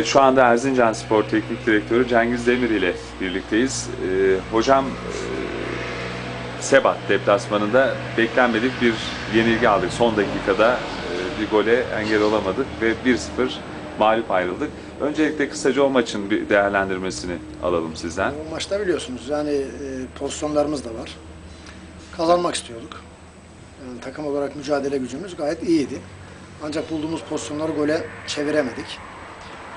Evet şu anda Erzincan Spor Teknik Direktörü Cengiz Demir ile birlikteyiz. Ee, hocam e, Sebat deplasmanında beklenmedik bir yenilgi aldık. Son dakikada e, bir gole engel olamadık ve 1-0 mağlup ayrıldık. Öncelikle kısaca o maçın bir değerlendirmesini alalım sizden. O maçta biliyorsunuz yani e, pozisyonlarımız da var. Kazanmak istiyorduk. Yani takım olarak mücadele gücümüz gayet iyiydi. Ancak bulduğumuz pozisyonları gole çeviremedik.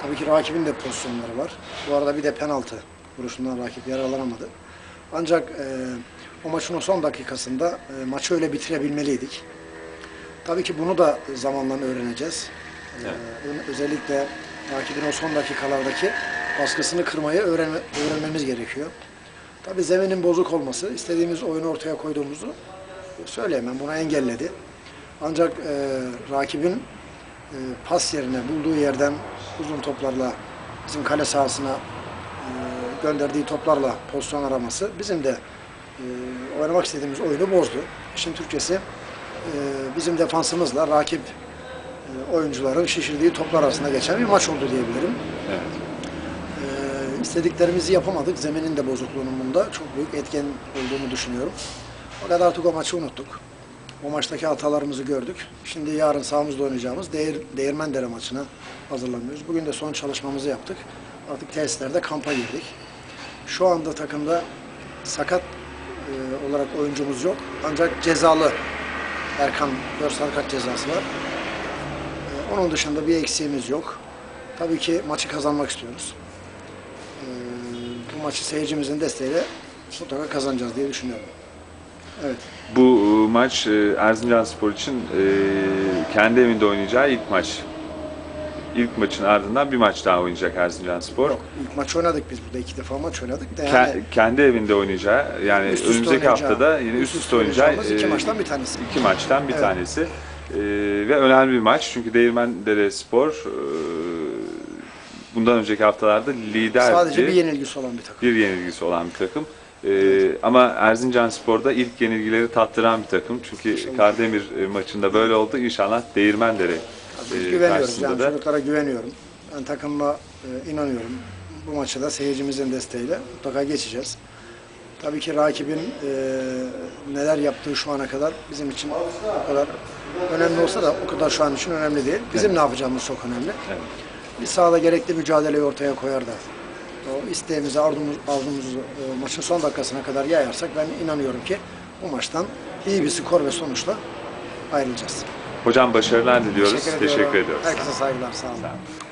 Tabii ki rakibin de pozisyonları var. Bu arada bir de penaltı vuruşundan rakip yararlanamadı. Ancak e, o maçın o son dakikasında e, maçı öyle bitirebilmeliydik. Tabii ki bunu da zamanla öğreneceğiz. E, ö- özellikle rakibin o son dakikalardaki baskısını kırmayı öğrenme, öğrenmemiz gerekiyor. Tabii zeminin bozuk olması, istediğimiz oyunu ortaya koyduğumuzu söyleyemem. Bunu engelledi. Ancak e, rakibin e, pas yerine bulduğu yerden uzun toplarla bizim kale sahasına e, gönderdiği toplarla pozisyon araması bizim de e, oynamak istediğimiz oyunu bozdu. İşin Türkçesi e, bizim defansımızla rakip e, oyuncuların şişirdiği toplar arasında geçen bir maç oldu diyebilirim. Evet. Ee, istediklerimizi yapamadık. Zeminin de bozukluğunun bunda çok büyük etken olduğunu düşünüyorum. Fakat artık o maçı unuttuk. O maçtaki hatalarımızı gördük. Şimdi yarın sahamızda oynayacağımız Değir, Değirmendere maçına hazırlanıyoruz. Bugün de son çalışmamızı yaptık. Artık tesislerde kampa girdik. Şu anda takımda sakat e, olarak oyuncumuz yok. Ancak cezalı Erkan 4 sarı kart cezası var. E, onun dışında bir eksiğimiz yok. Tabii ki maçı kazanmak istiyoruz. Ee, bu maçı seyircimizin desteğiyle mutlaka kazanacağız diye düşünüyorum. Evet. Bu e, maç e, Erzincan Spor için e, kendi evinde oynayacağı ilk maç. İlk maçın ardından bir maç daha oynayacak Erzincan Spor. Yok, ilk maç oynadık biz burada. iki defa maç oynadık da Ke- yani kendi evinde oynayacağı yani üst önümüzdeki haftada yine üst üste oynayacağı iki maçtan bir tanesi. iki maçtan bir Evet. tanesi. E, ve önemli bir maç çünkü Değirmendere Spor e, bundan önceki haftalarda liderdi. Sadece bir yenilgisi olan bir takım. bir yenilgisi olan bir takım. Ee, ama Erzincan Spor'da ilk yenilgileri tattıran bir takım. Çünkü Kardemir e, maçında böyle oldu. İnşallah Değirmendere e, güveniyoruz karşısında yani da. çocuklara güveniyorum. Ben takımıma e, inanıyorum. Bu maçı da seyircimizin desteğiyle mutlaka geçeceğiz. Tabii ki rakibin e, neler yaptığı şu ana kadar bizim için o kadar önemli olsa da o kadar şu an için önemli değil. Bizim ne yapacağımız çok önemli. Evet. Sahada gerekli mücadeleyi ortaya koyar da o isteğimizi, arzumuzu, arzumuzu e, maçın son dakikasına kadar yayarsak ben inanıyorum ki bu maçtan iyi bir skor ve sonuçla ayrılacağız. Hocam başarılar diliyoruz. ediyorum. Teşekkür ediyoruz. Herkese saygılar, sağ olun. Sağ olun.